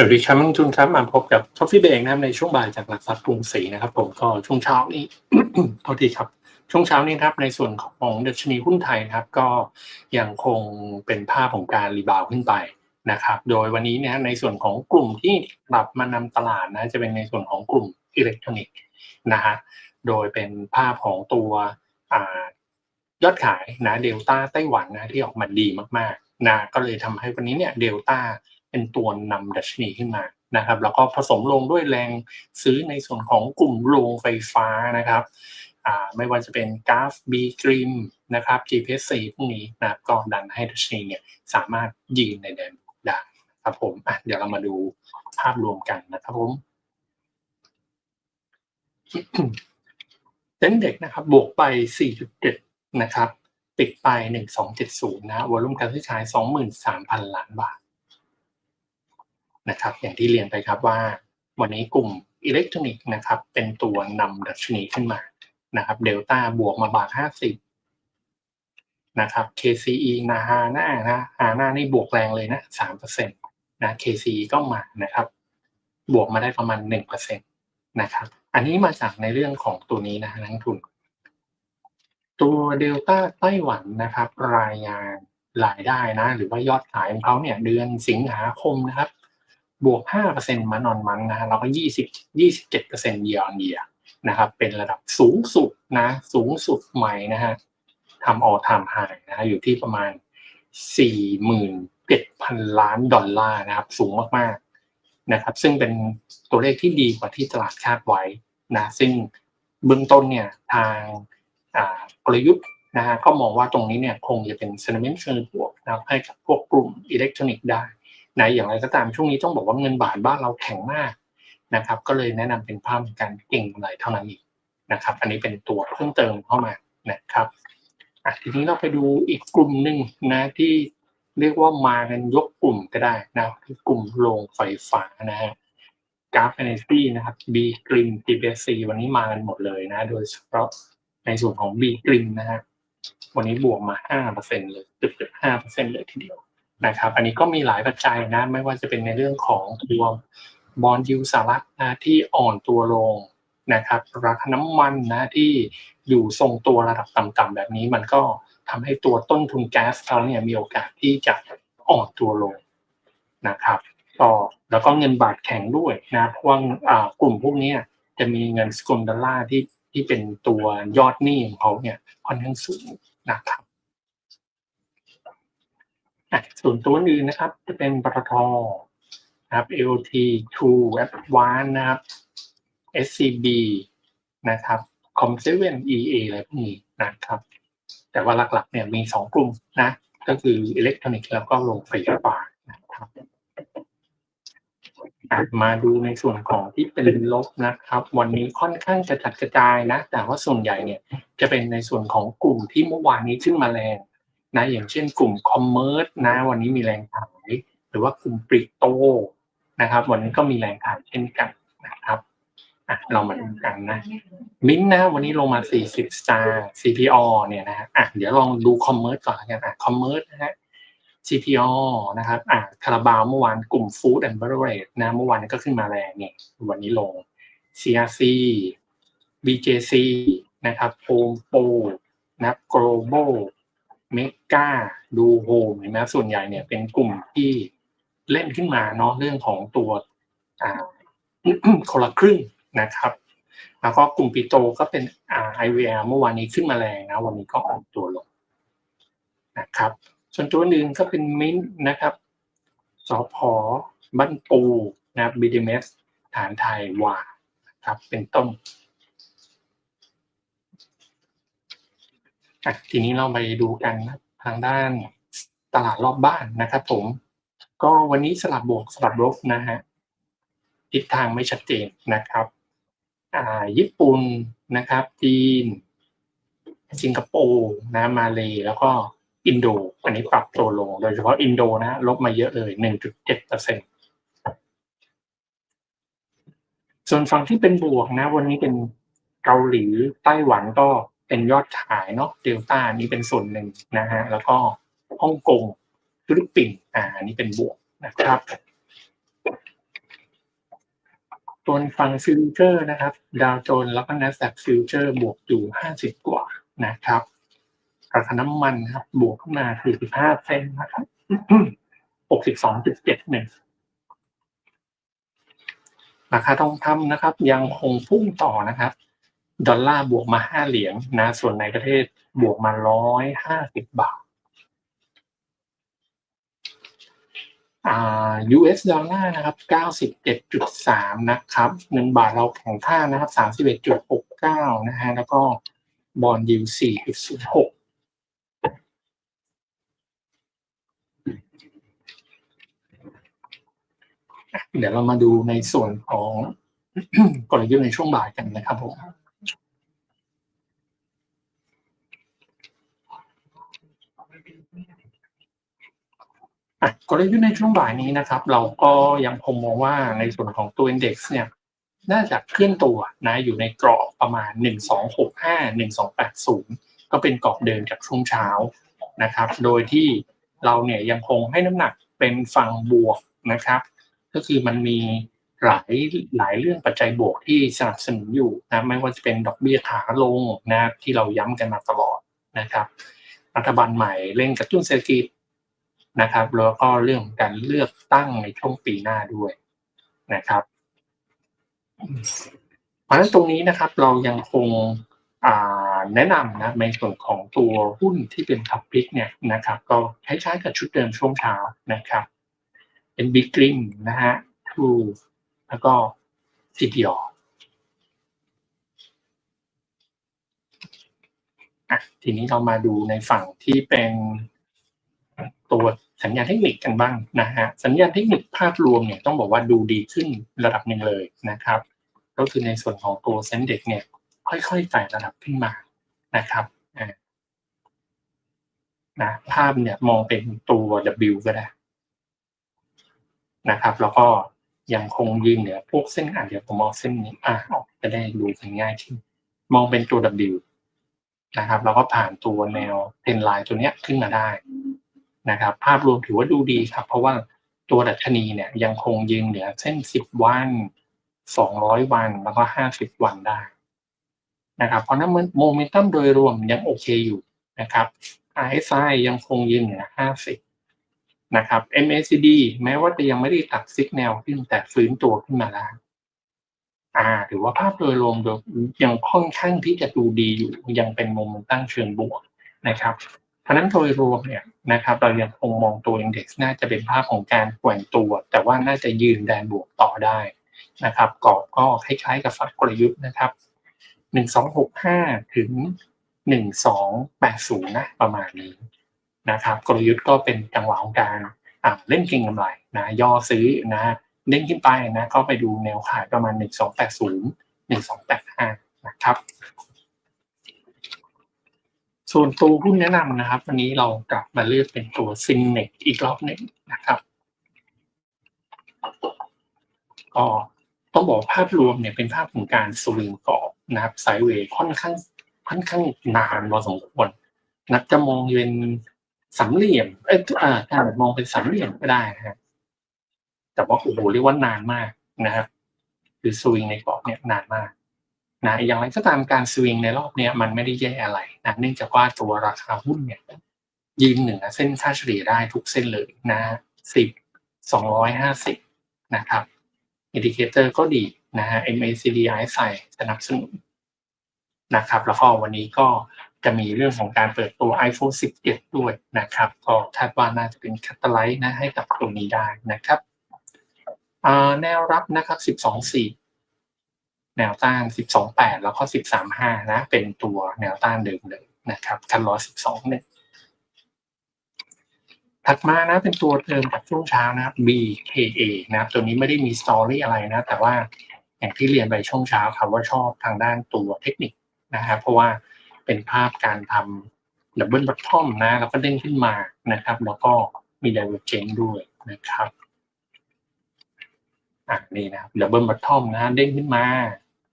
สวัสดีครับนักลงทุนครับมาพบกับทอฟฟี่เบงนะครับในช่วงบ่ายจากหลักทรัพย์กรุงศรีนะครับ ผมก็ช่วงเช้านี้โทษทีครับ ช่วงเช้านี้ครับในส่วนของดัชนีหุ้นไทยนะครับ ก็ยังคงเป็นภาพของการรีบาวขึ้นไปนะครับ โดยวันนี้นี่ยในส่วนของกลุ่มที่ปรับมานำตลาดนะจะเป็นในส่วนของกลุ่มอิเล็กทรอนิกส์นะฮะโดยเป็นภาพของตัวอยอดขายนะเดลต้าไต้หวันนะที่ออกมาดีมากๆนะก็เลยทำให้วันนี้เนี่ยเดลต้า เป็นตัวนำดัชนีขึ้นมานะครับแล้วก็ผสมลงด้วยแรงซื้อในส่วนของกลุ่มโรงไฟฟ้านะครับไม่ว่าจะเป็นกราฟบีกริมนะครับ GPC พวกนี้นะก็ดันให้ดัชนีเนี่ยสามารถยืนในแดนบวกได้ครับผมอะเดี๋ยวเรามาดูภาพรวมกันนะครับผมเซ็นเด็กนะครับบวกไป 4.7 นะครับ ปิดไป 1270 นะวอลุ่มการซื้อขาย 23,000 ล้านบาท นะครับ อย่างที่เรียนไปครับว่า วันนี้กลุ่มอิเล็กทรอนิกส์นะครับ เป็นตัวนำดัชนีขึ้นมานะครับเดลต้าบวกมาบาทห้าสิบนะครับ KCE นาฮาน่านะฮาน่านี่บวกแรงเลยนะสามเปอร์เซ็นตนะ KCE ก็มานะครับ บวกมาได้ประมาณหนึ่งเปอร์เซ็นตนะครับ อันนี้มาจากในเรื่องของตัวนี้นะนักทุน ตัวเดลต้าไต้หวันนะครับ รายงานรายได้นะ หรือว่ายอดขายของเขาเนี่ย เดือนสิงหาคมนะครับ บวก 5%มานอนมันนะฮะแล้วก็ 20 27% year on year นะครับเป็นระดับสูงสุดนะสูงสุดใหม่นะฮะทำ all time high นะฮะอยู่ที่ประมาณ 47,000 ล้านดอลลาร์นะครับสูงมากๆนะครับซึ่งเป็นตัวเลขที่ดีกว่าที่ตลาดคาดไว้นะซึ่งเบื้องต้นเนี่ยทางกลยุทธ์นะฮะก็มองว่าตรงนี้เนี่ยคงจะเป็น sentiment เชิงบวกนะครับให้กับพวกกลุ่มอิเล็กทรอนิกส์ได้ นะอย่างไรก็ตามช่วงนี้ต้องบอกว่าเงินบาทบ้านเราแข็งมากนะครับ ก็เลยแนะนำเป็นภาพการเก่งกำไรเท่านั้นเองนะครับ อันนี้เป็นตัวเพิ่มเติมเข้ามานะครับอะทีนี้เราไปดูอีกกลุ่มหนึ่งนะที่เรียกว่ามากันยกกลุ่มก็ได้นะคือกลุ่มโรงไฟฟ้านะฮะกราฟเอเนจีนะครับ B กริม TBC วันนี้มากันหมดเลยนะ โดยเฉพาะในส่วนของ B กริมนะฮะวันนี้บวกมา5%เลยเกือบๆ5%เลยทีเดียว นะครับ อันนี้ก็มีหลายปัจจัยนะ ไม่ว่าจะเป็นในเรื่องของตัวบอลยูสหรัฐนะที่อ่อนตัวลงนะครับ ราคาน้ำมันนะที่อยู่ทรงตัวระดับต่ำๆแบบนี้ มันก็ทำให้ตัวต้นทุนแก๊สเขาเนี่ยมีโอกาสที่จะอ่อนตัวลงนะครับก็แล้วก็เงินบาทแข็งด้วยนะเพราะว่าอ่ากลุ่มพวกนี้จะมีเงินสกุลดอลลาร์ที่ที่เป็นตัวยอดหนี้ของเขาเนี่ยค่อนข้างสูงนะครับ อะส่วนตัวอื่นนะครับ จะเป็นปตทนะครับ AOT True Advance นะครับ SCB นะครับ Com7 EA อะไรพวกนี้นะครับ แต่ว่าหลักๆเนี่ยมีสองกลุ่มนะ ก็คืออิเล็กทรอนิกส์แล้วก็โรงไฟฟ้านะครับมาดูในส่วนของที่เป็นลบนะครับ วันนี้ค่อนข้างจะจัดกระจายนะ แต่ว่าส่วนใหญ่เนี่ยจะเป็นในส่วนของกลุ่มที่เมื่อวานนี้ขึ้นมาแรง นะอย่างเช่นกลุ่มคอมเมอร์สนะวันนี้มีแรงขายหรือว่ากลุ่มปริโตนะครับ วันนี้ก็มีแรงขายเช่นกันนะครับอะเรามาดูกันนะมิ้นนะวันนี้ลงมา 40 สตาร์ CPO เนี่ยนะอะเดี๋ยวลองดูคอมเมอร์สก่อนกันอะคอมเมอร์สนะฮะ CPO นะครับอะคาราบาวเมื่อวานกลุ่ม Food and Beverage นะเมื่อวานก็ขึ้นมาแรงเนี่ยวันนี้ลง CRC BJC นะครับโฮมโปรนะ Global เมกาดูโฮมเห็นไหมส่วนใหญ่เนี่ยเป็นกลุ่มที่เล่นขึ้นมาเนาะเรื่องของตัวอ่าคนละครึ่งนะครับ แล้วก็กลุ่มปิโตก็เป็นอ่า IVL เมื่อวานนี้ขึ้นมาแรงนะวันนี้ก็อ่อนตัวลงนะครับ ส่วนตัวหนึ่งก็เป็นมินท์นะครับสอพอบ้านปูนะครับ BDMS ฐานไทยวาครับเป็นต้น อะทีนี้เราไปดูกันนะทางด้านตลาดรอบบ้านนะครับผม ก็วันนี้สลับบวกสลับลบนะฮะทิศทางไม่ชัดเจนนะครับ อ่า ญี่ปุ่นนะครับ จีน สิงคโปร์นะมาเลยแล้วก็อินโดอันนี้ปรับตัวลง โดยเฉพาะอินโดนะ ลบมาเยอะเลย 1.7เปอร์เซ็นส่วนฝั่งที่เป็นบวกนะ วันนี้เป็นเกาหลีไต้หวันก็ เป็นยอดขายเนาะเดลต้านี้เป็นส่วนหนึ่งนะฮะแล้วก็ฮ่องกงฟิลิปปินส์อ่านี้เป็นบวกนะครับตัวฝั่งฟิวเจอร์นะครับ ดาวโจนแล้วก็ NASDAQ ฟิวเจอร์บวกอยู่50 กว่านะครับราคาน้ำมันครับ บวกขึ้นมา 45 เซนนะครับ 62.71 ราคาทองคำนะครับ ยังคงพุ่งต่อนะครับ ดอลลาร์บวกมา5เหรียญนะ ส่วนในประเทศบวกมา150บบาทอ่า US ดอลลาร์นะครับ97.3นะครับเงินบาทเราแข็งค่านะครับ31.69นะฮะแล้วก็บอลยิว4.06เดี๋ยวเรามาดูในส่วนของกลยุทธ์ในช่วงบ่ายกันนะครับผม อะกลยุทธ์ในช่วงบ่ายนี้นะครับ เราก็ยังคงมองว่าในส่วนของตัว index เนี่ยน่าจะเคลื่อนตัวนะอยู่ในกรอบประมาณ 1265 1280 ก็เป็นกรอบเดิมจากช่วงเช้านะครับ โดยที่เราเนี่ยยังคงให้น้ำหนักเป็นฝั่งบวกนะครับ ก็คือมันมีหลายหลายเรื่องปัจจัยบวกที่สนับสนุนอยู่นะไม่ว่าจะเป็นดอกเบี้ยขาลงนะที่เราย้ำกันมาตลอดนะครับ รัฐบาลใหม่เร่งกระตุ้นเศรษฐกิจ นะครับแล้วก็เรื่องการเลือกตั้งในช่วงปีหน้าด้วยนะครับ เพราะฉะนั้นตรงนี้นะครับเรายังคงแนะนำนะในส่วนของตัวหุ้นที่เป็นทับพิกเนี่ยนะครับก็คล้ายๆกับชุดเดิมช่วงเช้านะครับ เป็นบิ๊กริมนะฮะทูแล้วก็ซีพีออะทีนี้เรามาดูในฝั่งที่เป็นตัว สัญญาณเทคนิคกันบ้างนะฮะสัญญาณเทคนิคภาพรวมเนี่ยต้องบอกว่าดูดีขึ้นระดับหนึ่งเลยนะครับ ก็คือในส่วนของตัวเซนเด็กเนี่ยค่อยๆไต่ระดับขึ้นมานะครับนะภาพเนี่ยมองเป็นตัว W ก็ได้นะครับ แล้วก็ยังคงยืนเหนือพวกเส้นอ่านเดี๋ยวผมเอาเส้นนี้อ่าออกจะได้ดูกันง่ายขึ้นมองเป็นตัว W นะครับ แล้วก็ผ่านตัวแนวเทนไลน์ตัวเนี้ยขึ้นมาได้ นะครับ ภาพรวมถือว่าดูดีครับ เพราะว่าตัวดัชนีเนี่ยยังคงยืนเหนือเส้น 10 วัน 200 วันแล้วก็ 50 วันได้นะครับ เพราะนั้นโมเมนตัมโดยรวมยังโอเคอยู่นะครับ RSI ยังคงยืนเหนือ 50 นะครับ MACD แม้ว่าจะยังไม่ได้ตัดซิกแนวขึ้นแต่ฟื้นตัวขึ้นมาแล้วอ่าถือว่าภาพโดยรวมยังค่อนข้างที่จะดูดีอยู่ยังเป็นโมเมนตัมเชิงบวกนะครับ พราะนั้นโดยรวมเนี่ยนะครับเรายังคงมองตัว Index น่าจะเป็นภาพของการแกว่งตัว แต่ว่าน่าจะยืนแดนบวกต่อได้นะครับกรอบก็คล้ายๆกับฝักกลยุทธ์นะครับหนึ่งสองหกห้าถึงหนึ่งสองแปดศูนะประมาณนี้นะครับกลยุทธ์ก็เป็นจังหวะของการเล่นเก็งกำไรนะย่อซื้อนะเด้งขึ้นไปนะก็ไปดูแนวขายประมาณ 1280 1285 นะครับ ส่วนตัวหุ้นแนะนำนะครับ วันนี้เรากลับมาเลือกเป็นตัวซินเน็กอีกรอบหนึ่งนะครับก็ต้องบอกภาพรวมเนี่ยเป็นภาพของการสวิงกรอบนะครับไซเวย์ค่อนข้างค่อนข้างนานพอสมควรนักจะมองเป็นสามเหลี่ยม เอ้ยอ่าถ้ามองเป็นสามเหลี่ยมก็ได้นะแต่ว่าโอ้โหเรียกว่านานมากนะครับ คือสวิงในกรอบเนี่ยนานมาก นะอย่างไรก็ตามการสวิงในรอบนี้มันไม่ได้แย่อะไรนะเนื่องจากว่าตัวราคาหุ้นเนี่ยยืนเหนือเส้นค่าเฉลี่ยได้ทุกเส้นเลยนะสิบสองร้อยห้าสิบนะครับอินดิเคเตอร์ก็ดีนะฮะ MACD ใส่สนับสนุนนะครับ แล้วก็วันนี้ก็จะมีเรื่องของการเปิดตัว iPhone 17 ด้วยนะครับ ก็คาดว่าน่าจะเป็นคัตไลท์นะให้กับตรงนี้ได้นะครับแนวรับนะครับ 12.4 แนวต้าน 12.8 แล้วก็ 13.5 นะ เป็นตัวแนวต้านเดิมเลยนะครับคันร้อย12 เนี่ย ถัดมานะเป็นตัวเดิมจากช่วงเช้านะครับ BKA นะครับตัวนี้ไม่ได้มีสตอรี่อะไรนะ แต่ว่าอย่างที่เรียนไปช่วงเช้าครับว่าชอบทางด้านตัวเทคนิคนะครับเพราะว่าเป็นภาพการทำดับเบิลบัตทอมนะแล้วก็เด้งขึ้นมานะครับ แล้วก็มีไดเวอร์เจนด้วยนะครับอะนี่นะครับดับเบิลบัตทอมนะฮะเด้งขึ้นมา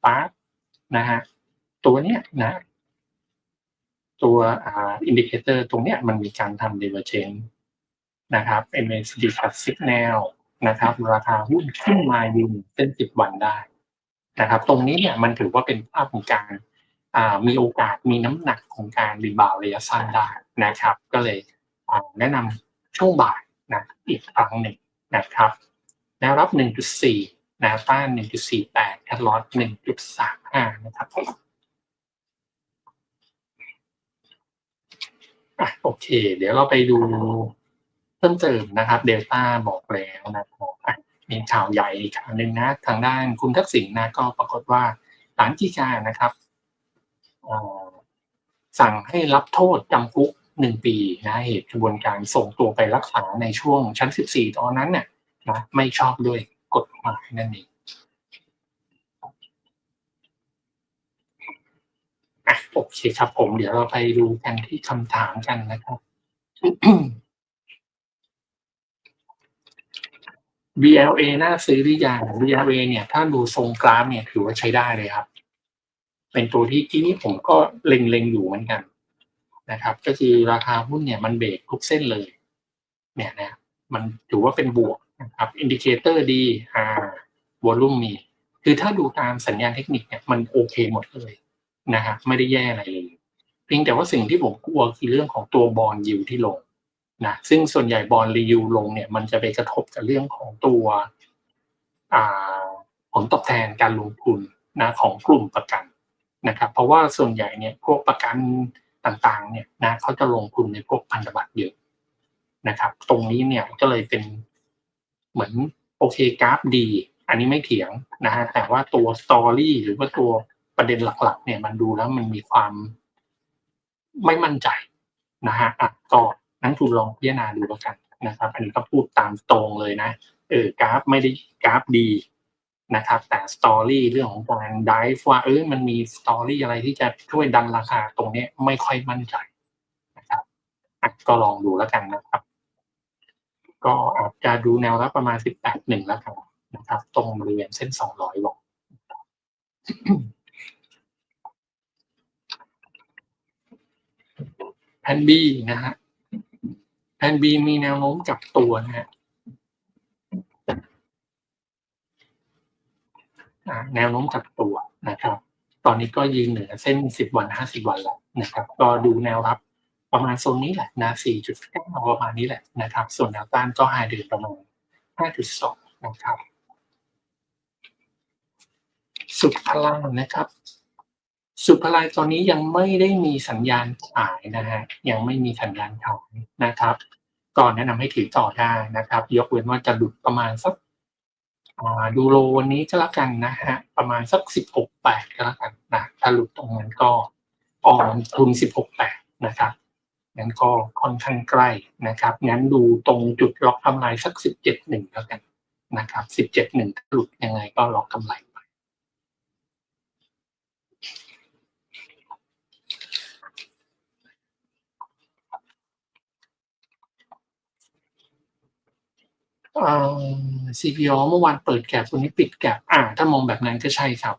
ปั๊บนะฮะตัวเนี้ยนะ ตัวอ่าอินดิเคเตอร์ตรงเนี้ยมันมีการทำ divergence นะครับ MACD ตัด signal นะครับ ราคาหุ้นขึ้นมายืนเส้นสิบวันได้นะครับ ตรงนี้เนี่ยมันถือว่าเป็นภาพของการอ่ามีโอกาสมีน้ำหนักของการรีบาวระยะสั้นได้นะครับ ก็เลยอ่าแนะนำช่วงบ่ายนะอีกครั้งหนึ่งนะครับแนวรับ 1.4 นวต้าน1.48คัดลอส1.35 นะครับผมอะโอเค เดี๋ยวเราไปดูเพิ่มเติมนะครับเดลต้าบอกแล้วนะครับอะมีข่าวใหญ่อีกข่าวหนึ่งนะทางด้านคุณทักษิณนะก็ปรากฏว่าศาลฎีกานะครับสั่งให้รับโทษจำคุกหนึ่งปีนะเหตุกระบวนการส่งตัวไปรักษาในช่วงชั้น 14 ตอนนั้นเนี่ยนะไม่ชอบด้วย กฎหมายนั่นเองอะโอเคครับผมเดี๋ยวเราไปดูกันที่คำถามกันนะครับ BLA น่าซื้อหรือยัง BLA เนี่ย ถ้าดูทรงกราฟเนี่ยถือว่าใช้ได้เลยครับ เป็นตัวที่ที่นี่ผมก็เล็งๆอยู่เหมือนกันนะครับ ก็คือราคาหุ้นเนี่ยมันเบรกทุกเส้นเลย เนี่ยนะมันถือว่าเป็นบวก นะครับอินดิเคเตอร์ดีอ่าวอลุ่มมีคือถ้าดูตามสัญญาณเทคนิคเนี่ยมันโอเคหมดเลยนะฮะไม่ได้แย่อะไรเลยเพียงแต่ว่าสิ่งที่ผมกลัวคือเรื่องของตัวบอลยิวที่ลงนะซึ่งส่วนใหญ่บอลรีวิวลงเนี่ยมันจะไปกระทบกับเรื่องของตัวอ่าผลตอบแทนการลงทุนนะของกลุ่มประกันนะครับเพราะว่าส่วนใหญ่เนี่ยพวกประกันต่างๆเนี่ยนะเขาจะลงทุนในพวกพันธบัตรเยอะนะครับ ตรงนี้เนี่ยก็เลยเป็น เหมือนโอเคกราฟดี อันนี้ไม่เถียงนะฮะแต่ว่าตัวสตอรี่หรือว่าตัวประเด็นหลักๆ เนี่ยมันดูแล้วมันมีความไม่มั่นใจนะฮะอะก็นักทุนลองพิจารณาดูแล้วกันนะครับ อันนี้ก็พูดตามตรงเลยนะเออกราฟไม่ได้กราฟดีนะครับ แต่สตอรี่เรื่องของการดิฟว่าเออมันมีสตอรี่อะไรที่จะช่วยดันราคาตรงนี้ไม่ค่อยมั่นใจนะครับก็ลองดูแล้วกันนะครับ ก็อาจจะดูแนวรับประมาณ 18หนึ่งแล้วกันนะครับ ตรงบริเวณเส้น 200วงแผ่น B นะฮะแผ่น B มีแนวโน้มกับตัวนะฮะแนวโน้มกับตัวนะครับ ตอนนี้ก็ยืนเหนือเส้น 10 วัน 50 วันแล้วนะครับ ก็ดูแนวรับ ประมาณโซนนี้แหละนะ4.9ประมาณนี้แหละนะครับ ส่วนแนวต้านก็ไฮเดือประมาณ 5.2 นะครับ สุดพลังนะครับสุดพลังตอนนี้ยังไม่ได้มีสัญญาณขายนะฮะยังไม่มีสัญญาณขายนะครับก็แนะนำให้ถือต่อได้นะครับ ยกเว้นว่าจะหลุดประมาณสักดูโลวันนี้ก็แล้วกันนะฮะประมาณสักสิบหกแปดก็แล้วกันนะถ้าหลุดตรงนั้นก็ออมทุนสิบหกแปดนะครับ งั้นก็ค่อนข้างใกล้นะครับ งั้นดูตรงจุดล็อกกำไรสักสิบเจ็ดหนึ่งแล้วกันนะครับสิบเจ็ดหนึ่งหลุดยังไงก็ล็อกกำไรไปอ่า CPO เมื่อวานเปิดแก็บวันนี้ปิดแก็บอ่า ถ้ามองแบบนั้นก็ใช่ครับ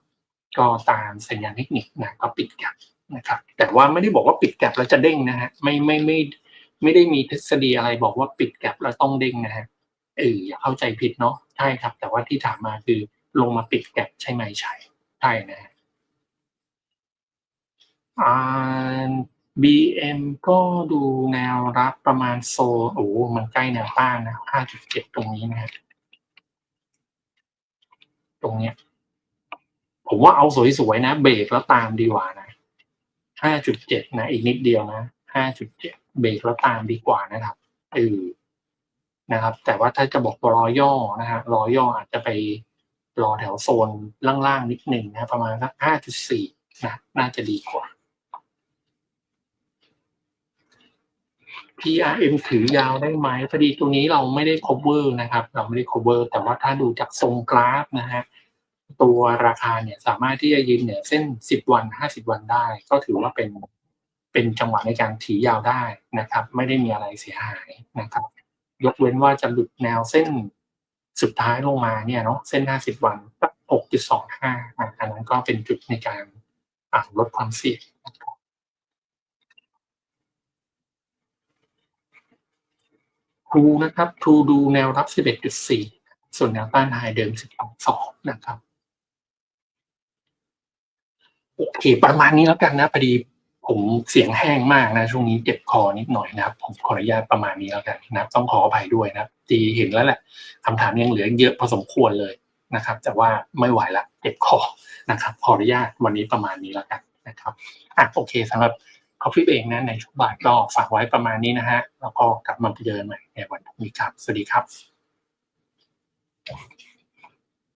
ก็ตามสัญญาณเทคนิคนะก็ปิดแก็บ นะครับ แต่ว่าไม่ได้บอกว่าปิดแก็บแล้วจะเด้งนะฮะไม่ไม่ไม่ไม่ได้มีทฤษฎีอะไรบอกว่าปิดแก็บแล้วต้องเด้งนะฮะเอออย่าเข้าใจผิดเนาะใช่ครับ แต่ว่าที่ถามมาคือลงมาปิดแก็บใช่ไหมใช่ใช่นะฮะอ่า BM ก็ดูแนวรับประมาณโซโอ้มันใกล้แนวต้านนะ5.7 ตรงนี้นะฮะตรงเนี้ย ผมว่าเอาสวยๆนะ เบรกแล้วตามดีกว่านะ 5.7นะ อีกนิดเดียวนะ5.7เบรกแล้วตามดีกว่านะครับเออนะครับ แต่ว่าถ้าจะบอกรอย่อนะฮะรอย่ออาจจะไปรอแถวโซนล่างๆนิดหนึ่งนะ ประมาณสัก5.4นะน่าจะดีกว่า PRM ถือยาวได้ไหมพอดีตรงนี้เราไม่ได้ cover นะครับ เราไม่ได้ cover แต่ว่าถ้าดูจากทรงกราฟนะฮะ ตัวราคาเนี่ยสามารถที่จะยืนเหนือเส้น 10 วัน 50 วันได้ ก็ถือว่าเป็นเป็นจังหวะในการถือยาวได้นะครับ ไม่ได้มีอะไรเสียหายนะครับ ยกเว้นว่าจะหลุดแนวเส้นสุดท้ายลงมาเนี่ยเนาะเส้น 50 วันสัก6.25อะอันนั้นก็เป็นจุดในการลดความเสี่ยงครูนะครับทรูดูแนวรับ 11.4 ส่วนแนวต้านไฮเดิม 12.2 นะครับ โอเคประมาณนี้แล้วกันนะพอดีผมเสียงแห้งมากนะ ช่วงนี้เจ็บคอนิดหน่อยนะครับ ผมขออนุญาตประมาณนี้แล้วกันนะต้องขออภัยด้วยนะครับทีเห็นแล้วแหละคำถามยังเหลือเยอะพอสมควรเลยนะครับ แต่ว่าไม่ไหวละเจ็บคอนะครับ ขออนุญาตวันนี้ประมาณนี้แล้วกันนะครับอะโอเคสำหรับคอฟฟี่เองนะในช่วงบ่ายก็ฝากไว้ประมาณนี้นะฮะแล้วก็กลับมาเจอกันใหม่ในวันพรุ่งนี้ครับ สวัสดีครับ